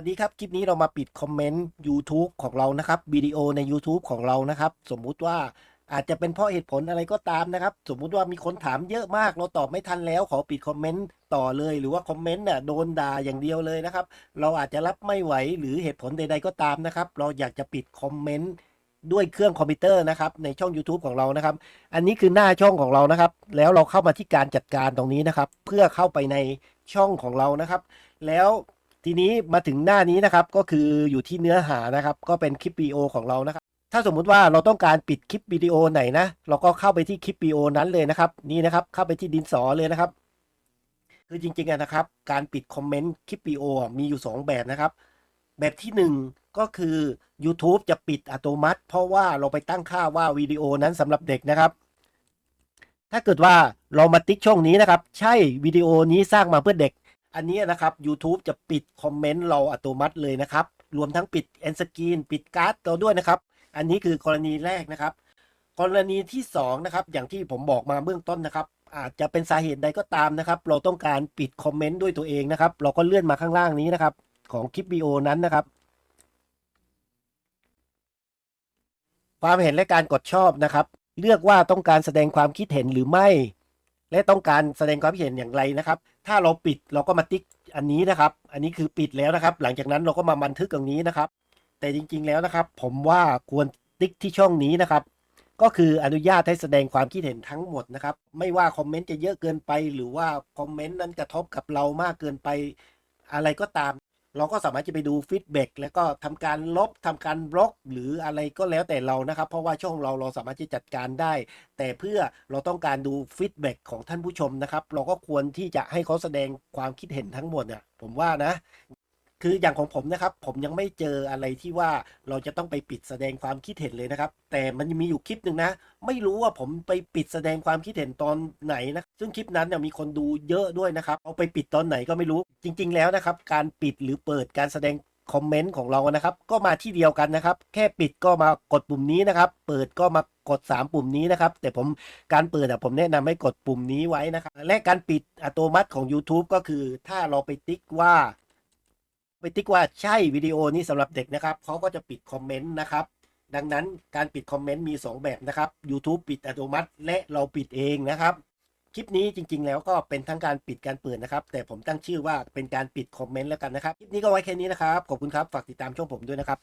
วัสดีครับ คลิปนี้เรามาปิดคอมเมนต์ YouTube ของเรานะครับวิดีโอใน YouTube ของเรานะครับ สมมุติว่าอาจจะเป็นเพราะเหตุผลอะไรก็ตามนะครับ สมมุติว่ามีคนถามเยอะมาก เราตอบไม่ทันแล้วขอปิดคอมเมนต์ต่อเลยหรือว่าคอมเมนต์น่ะโดนด่าอย่างเดียวเลยนะครับ เราอาจจะรับไม่ไหวหรือเหตุผลใด ๆ ก็ตามนะครับ เราอยากจะปิดคอมเมนต์ด้วยเครื่องคอมพิวเตอร์นะครับในช่อง YouTube ของเรานะครับ อันนี้คือหน้าช่องของเรานะครับ แล้วเราเข้ามาที่การจัดการตรงนี้นะครับ เพื่อเข้าไปในช่องของเรานะครับ แล้ว ทีนี้มาถึงหน้านี้นะครับก็คืออยู่ที่เนื้อหานะครับ ก็เป็นคลิปวิดีโอของเรานะครับ ถ้าสมมุติว่าเราต้องการปิดคลิปวิดีโอไหนนะ เราก็เข้าไปที่คลิปวิดีโอนั้นเลยนะครับ นี่นะครับ เข้าไปที่ดินสอเลยนะครับ คือจริงๆนะครับ การปิดคอมเมนต์คลิปวิดีโอมีอยู่ 2 แบบนะครับ แบบที่ 1 ก็คือ YouTube จะปิดอัตโนมัติ เพราะว่าเราไปตั้งค่าว่าวิดีโอนั้นสำหรับเด็กนะครับ ถ้าเกิดว่าเรามาติ๊กช่องนี้นะครับ ใช่วิดีโอนี้สร้างมาเพื่อเด็ก อันนี้นะครับ YouTube จะปิดคอมเมนต์เราอัตโนมัติเลยนะครับ รวมทั้งปิดแอนสกรีนปิดการ์ดเราด้วยนะครับ อันนี้คือกรณีแรกนะครับ กรณีที่2นะครับอย่างที่ผมบอกมาเบื้องต้นนะครับ อาจจะเป็นสาเหตุใดก็ตามนะครับ เราต้องการปิดคอมเมนต์ด้วยตัวเองนะครับ เราก็เลื่อนมาข้างล่างนี้นะครับ ของคลิปวิดีโอนั้นนะครับ ความเห็นและการกดชอบนะครับ เลือกว่าต้องการแสดงความคิดเห็นหรือไม่ และต้องการแสดงความคิดเห็นอย่างไรนะครับ ถ้าเราปิดเราก็มาติ๊กอันนี้นะครับ อันนี้คือปิดแล้วนะครับ หลังจากนั้นเราก็มาบันทึกตรงนี้นะครับ แต่จริงๆแล้วนะครับ ผมว่าควรติ๊กที่ช่องนี้นะครับ ก็คืออนุญาตให้แสดงความคิดเห็นทั้งหมดนะครับ ไม่ว่าคอมเมนต์จะเยอะเกินไป หรือว่าคอมเมนต์นั้นกระทบกับเรามากเกินไปอะไรก็ตาม เราก็สามารถจะไปดูฟีดแบ็กแล้วก็ทำการลบทำการบล็อก หรืออะไรก็แล้วแต่เรานะครับ เพราะว่าช่องเราเราสามารถที่จัดการได้ แต่เพื่อเราต้องการดูฟีดแบ็กของท่านผู้ชมนะครับ เราก็ควรที่จะให้เขาแสดงความคิดเห็นทั้งหมดเนี่ยผมว่านะ คืออย่างของผมนะครับ ผมยังไม่เจออะไรที่ว่าเราจะต้องไปปิดแสดงความคิดเห็นเลยนะครับ แต่มันมีอยู่คลิปหนึ่งนะ ไม่รู้ว่าผมไปปิดแสดงความคิดเห็นตอนไหนนะ ซึ่งคลิปนั้นเนี่ยมีคนดูเยอะด้วยนะครับ เอาไปปิดตอนไหนก็ไม่รู้จริง ๆ แล้วนะครับ การปิดหรือเปิดการแสดงคอมเมนต์ของเรานะครับ ก็มาที่เดียวกันนะครับ แค่ปิดก็มากดปุ่มนี้นะครับ เปิดก็มากด 3 ปุ่มนี้นะครับ แต่ผมการเปิดอะผมแนะนำให้กดปุ่มนี้ไว้นะครับ และการปิดอัตโนมัติของ YouTube ก็คือ ถ้าเราไปติ๊กว่า ไปติ๊กว่าใช่วิดีโอนี้สำหรับเด็กนะครับเขาก็จะปิดคอมเมนต์นะครับ ดังนั้นการปิดคอมเมนต์มี 2 แบบนะครับ YouTube ปิดอัตโนมัติและเราปิดเองนะครับ คลิปนี้จริง ๆ แล้วก็เป็นทั้งการปิดการเปิดนะครับ แต่ผมตั้งชื่อว่าเป็นการปิดคอมเมนต์แล้วกันนะครับ คลิปนี้ก็ไว้แค่นี้นะครับ ขอบคุณครับ ฝากติดตามช่องผมด้วยนะครับ